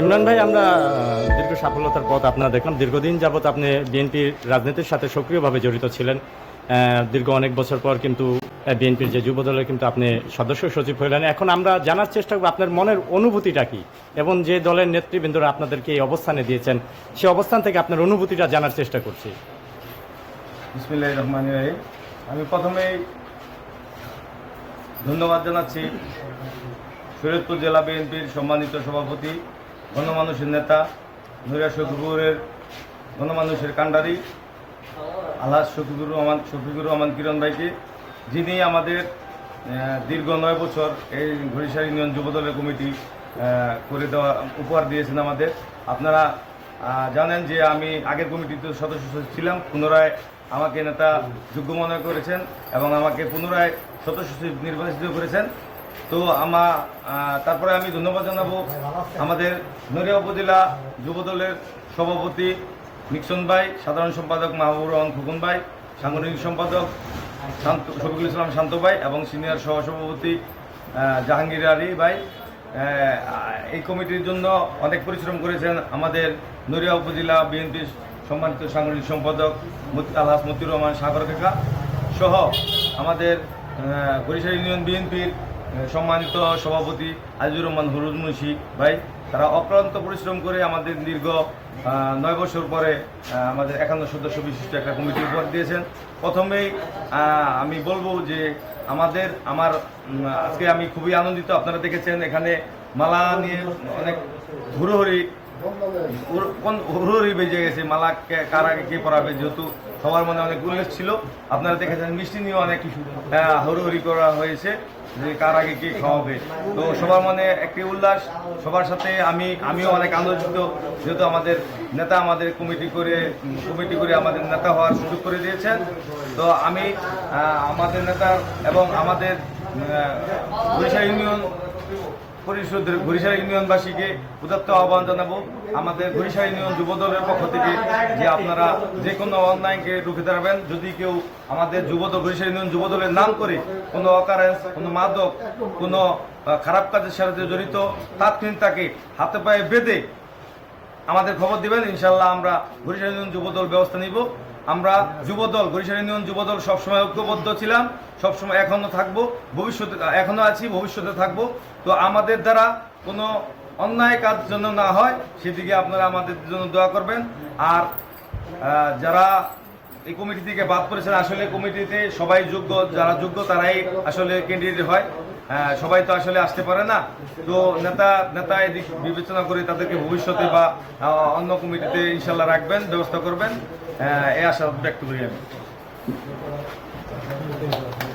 ইমরান ভাই, আমরা দীর্ঘ সফলতার পথ আপনারা দেখলাম। দীর্ঘদিন যাবৎ আপনি বিএনপির রাজনীতির সাথে সক্রিয়ভাবে জড়িত ছিলেন। দীর্ঘ অনেক বছর পর কিন্তু বিএনপির যে যুব দলের কিন্তু আপনি সদস্য সচিব হইলেন এখন আমরা জানার চেষ্টা করব আপনার মনের অনুভূতিটা কি? এবং যে দলের নেতৃবৃন্দরা আপনাদেরকে এই অবস্থানে দিয়েছেন সেই অবস্থান থেকে আপনার অনুভূতিটা জানার চেষ্টা করছি। রহমান রহিম। আমি প্রথমেই ধন্যবাদ জানাচ্ছি শরীয়তপুর জেলা বিএনপির সম্মানিত সভাপতি, গণমানুষের নেতা নুরিয়া শফিকুরের গণমানুষের কাণ্ডারি, আলহাজ শফিকুর রহমান শফিকুর রহমান কিরণ ভাইকে, যিনি আমাদের দীর্ঘ নয় বছর এই ঘড়িসার ইউনিয়ন যুবদলের কমিটি করে দেওয়া উপহার দিয়েছেন আমাদের। আপনারা জানেন যে আমি আগের কমিটিতে সদস্য ছিলাম, পুনরায় আমাকে নেতা যোগ্য মনে করেছেন এবং আমাকে পুনরায় সদস্য নির্বাচিত করেছেন। তো আমা তারপরে আমি ধন্যবাদ জানাব আমাদের নড়িয়া উপজেলা যুবদলের সভাপতি নিক্সন ভাই, সাধারণ সম্পাদক মাহবুব রহমান খুকুন ভাই, সাংগঠনিক সম্পাদক শান্ত, শফিকুল ইসলাম শান্ত ভাই এবং সিনিয়র সহসভাপতি জাহাঙ্গীর আলী ভাই। এই কমিটির জন্য অনেক পরিশ্রম করেছেন আমাদের নড়িয়া উপজেলা বিএনপির সম্মানিত সাংগঠনিক সম্পাদক আলহাজ মতিউর রহমান সাগর কাকা সহ আমাদের বরিশাল ইউনিয়ন বিএনপির সম্মানিত সভাপতি আজিজুর রহমান হরুদ মুন্সি ভাই, তারা অক্লান্ত পরিশ্রম করে আমাদের দীর্ঘ নয় বছর পরে আমাদের একান্ন সদস্য বিশিষ্ট একটা কমিটি উপহার দিয়েছেন। প্রথমেই আমি বলব যে আমাদের, আমার আজকে আমি খুবই আনন্দিত, আপনারা দেখেছেন এখানে মালা নিয়ে অনেক হুড়োহুড়ি হুড়োহুড়ি বেজে গেছে মালা কার আগে কে পড়াবে যেহেতু সবার মনে অনেক উল্লেখ ছিল। আপনারা দেখেছেন, মিষ্টি নিয়ে অনেক হুড়োহুড়ি করা হয়েছে যে কার আগে কে খাওয়াবে। তো সবার মনে একটি উল্লাস, সবার সাথে আমি, আমিও অনেক আনন্দিত, যেহেতু আমাদের নেতা আমাদের কমিটি করে কমিটি করে আমাদের নেতা হওয়ার সুযোগ করে দিয়েছেন। তো আমি আমাদের নেতা এবং আমাদের বরিশাল ইউনিয়ন পরিষদের ঘুরিশাল ইউনিয়নবাসীকে উদাত্ত আহ্বান জানাব। আমাদের ঘুরিশাল ইউনিয়ন যুব দলের পক্ষ থেকে যে আপনারা যে কোনো অনলাইনকে রুখে দাঁড়াবেন, যদি কেউ আমাদের যুবদল ঘুরিশাল ইউনিয়ন যুব দলের নাম করে কোনো অকারেন্স কোনো মাদক, কোনো খারাপ কাজের সাথে জড়িত, তাৎক্ষণিক তাকে হাতে পায়ে বেঁধে আমাদের খবর দিবেন ইনশাল্লাহ আমরা বরিশাল ইউনিয়ন যুবদল ব্যবস্থা নিব। আমরা যুবদল বরিশাল ইউনিয়ন যুবদল সবসময় ঐক্যবদ্ধ ছিলাম, সবসময় এখনও থাকব, ভবিষ্যতে এখনও আছি, ভবিষ্যতে থাকব। তো আমাদের দ্বারা কোনো অন্যায় কাজ জন্য না হয়, সেদিকে আপনারা আমাদের জন্য দোয়া করবেন। আর যারা এই কমিটি থেকে বাদ পড়েছেন আসলে কমিটিতে সবাই যোগ্য যারা যোগ্য তারাই আসলে ক্যান্ডিডেট হয়। হ্যাঁ, সবাই তো আসলে আসতে পারে না। তো নেতা নেতা এদিক বিবেচনা করে তাদেরকে ভবিষ্যতে বা অন্য কমিটিতে ইনশাল্লাহ রাখবেন ব্যবস্থা করবেন। আহ, এই আশা ব্যক্ত করি আমি।